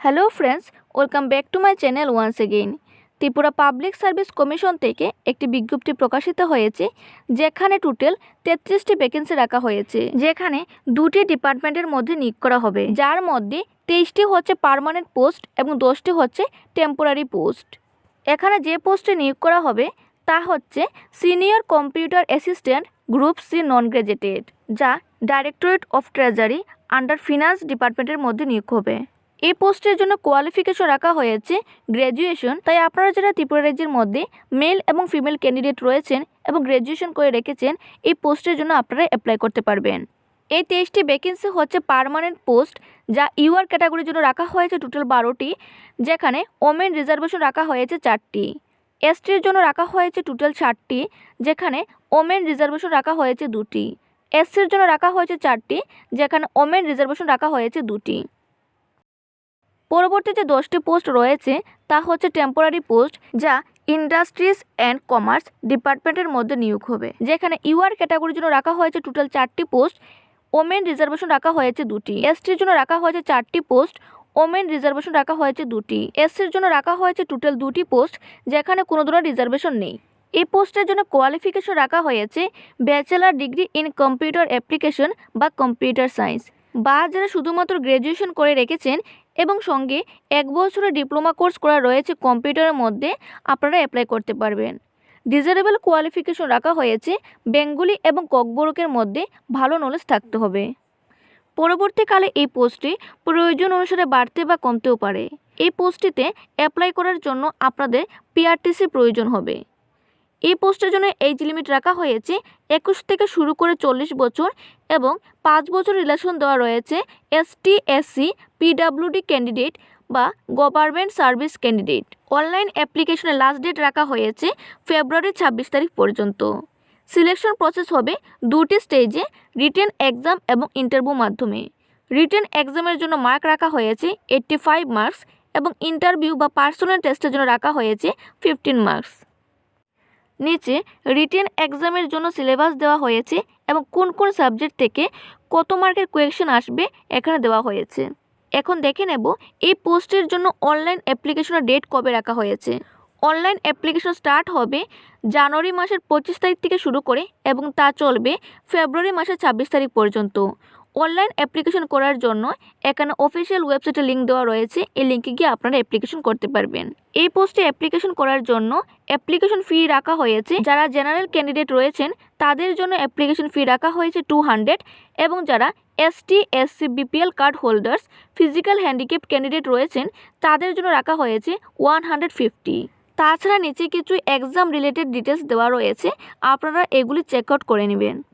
Hello friends welcome back to my channel once again Tripura public service commission থেকে একটি বিজ্ঞপ্তি প্রকাশিত হয়েছে, যেখানে টোটাল তেত্রিশটি ভ্যাকেন্সি রাখা হয়েছে, যেখানে দুটি ডিপার্টমেন্টের মধ্যে নিয়োগ করা হবে। যার মধ্যে তেইশটি হচ্ছে পার্মানেন্ট পোস্ট এবং দশটি হচ্ছে টেম্পোরারি পোস্ট এখানে যে পোস্টে নিয়োগ করা হবে, তা হচ্ছে senior computer assistant group C non graduated যা directorate of treasury under finance ডিপার্টমেন্টের মধ্যে নিয়োগ হবে। এই পোস্টের জন্য কোয়ালিফিকেশন রাখা হয়েছে গ্র্যাজুয়েশন তাই আপনারা যারা ত্রিপুরা রাজ্যের মধ্যে মেল এবং ফিমেল ক্যান্ডিডেট রয়েছেন এবং গ্র্যাজুয়েশন করে রেখেছেন, এই পোস্টের জন্য আপনারা অ্যাপ্লাই করতে পারবেন। এই তেইশটি ভ্যাকেন্সি হচ্ছে পার্মানেন্ট পোস্ট যা ইউআর ক্যাটাগরির জন্য রাখা হয়েছে টোটাল বারোটি, যেখানে ওমেন রিজার্ভেশন রাখা হয়েছে চারটি। এসটির জন্য রাখা হয়েছে টোটাল ষাটটি, যেখানে ওমেন রিজার্ভেশন রাখা হয়েছে দুটি। এসসির জন্য রাখা হয়েছে চারটি, যেখানে ওমেন রিজার্ভেশন রাখা হয়েছে দুটি। পরবর্তী যে দশটি পোস্ট রয়েছে, তা হচ্ছে টেম্পোরারি পোস্ট, যা ইন্ডাস্ট্রিজ অ্যান্ড কমার্স ডিপার্টমেন্টের মধ্যে নিয়োগ হবে। যেখানে ইউআর ক্যাটাগরির জন্য রাখা হয়েছে টোটাল চারটি পোস্ট ওমেন রিজার্ভেশন রাখা হয়েছে দুটি। এসটির জন্য রাখা হয়েছে চারটি পোস্ট ওমেন রিজার্ভেশন রাখা হয়েছে দুটি। এসসির জন্য রাখা হয়েছে টোটাল দুটি পোস্ট, যেখানে কোনো ধরনের রিজার্ভেশন নেই। এই পোস্টের জন্য কোয়ালিফিকেশন রাখা হয়েছে bachelor degree in computer application বা কম্পিউটার সায়েন্স বা যারা শুধুমাত্র গ্র্যাজুয়েশন করে রেখেছেন এবং সঙ্গে এক বছরের ডিপ্লোমা কোর্স করা রয়েছে কম্পিউটারের মধ্যে, আপনারা অ্যাপ্লাই করতে পারবেন। ডিজারেবল কোয়ালিফিকেশন রাখা হয়েছে বেঙ্গলি এবং ককবরকের মধ্যে ভালো নলেজ থাকতে হবে। পরবর্তীকালে এই পোস্টটি প্রয়োজন অনুসারে বাড়তে বা কমতেও পারে। এই পোস্টটিতে অ্যাপ্লাই করার জন্য আপনাদের পিআরটিসি প্রয়োজন হবে। এই পোস্টের জন্য এজ লিমিট রাখা হয়েছে একুশ থেকে শুরু করে চল্লিশ বছর এবং পাঁচ বছর রিলেশন দেওয়া রয়েছে এসটি এসসি পিডাব্লিউডি ক্যান্ডিডেট বা গভর্নমেন্ট সার্ভিস ক্যান্ডিডেট অনলাইন অ্যাপ্লিকেশনের লাস্ট ডেট রাখা হয়েছে ফেব্রুয়ারি ছাব্বিশ তারিখ পর্যন্ত। সিলেকশন প্রসেস হবে দুটি স্টেজে রিটেন এক্সাম এবং ইন্টারভিউ মাধ্যমে। রিটেন এক্সামের জন্য মার্ক রাখা হয়েছে এইট্টি ফাইভ মার্কস এবং ইন্টারভিউ বা পার্সোনাল টেস্টের জন্য রাখা হয়েছে ফিফটিন মার্কস নিচে রিটেন এক্সামের জন্য সিলেবাস দেওয়া হয়েছে এবং কোন কোন সাবজেক্ট থেকে কত মার্কের কোয়েকশন আসবে এখানে দেওয়া হয়েছে। এখন দেখে নেব এই পোস্টের জন্য অনলাইন অ্যাপ্লিকেশনের ডেট কবে রাখা হয়েছে। অনলাইন অ্যাপ্লিকেশন স্টার্ট হবে জানুয়ারি মাসের পঁচিশ তারিখ থেকে শুরু করে এবং তা চলবে ফেব্রুয়ারি মাসের ছাব্বিশ তারিখ পর্যন্ত। অনলাইন অ্যাপ্লিকেশন করার জন্য এখানে অফিসিয়াল ওয়েবসাইটে লিঙ্ক দেওয়া রয়েছে। এই লিঙ্কে গিয়ে আপনারা অ্যাপ্লিকেশন করতে পারবেন। এই পোস্টে অ্যাপ্লিকেশন করার জন্য অ্যাপ্লিকেশন ফি রাখা হয়েছে। যারা জেনারেল ক্যান্ডিডেট রয়েছেন, তাদের জন্য অ্যাপ্লিকেশন ফি রাখা হয়েছে টু হান্ড্রেড এবং যারা ST SC BPL card holders physical handicap candidate রয়েছেন, তাদের জন্য রাখা হয়েছে ওয়ান হান্ড্রেড ফিফটি তাছাড়া নিচে কিছু এক্সাম রিলেটেড ডিটেলস দেওয়া রয়েছে। আপনারা এগুলি চেক আউট করে নেবেন।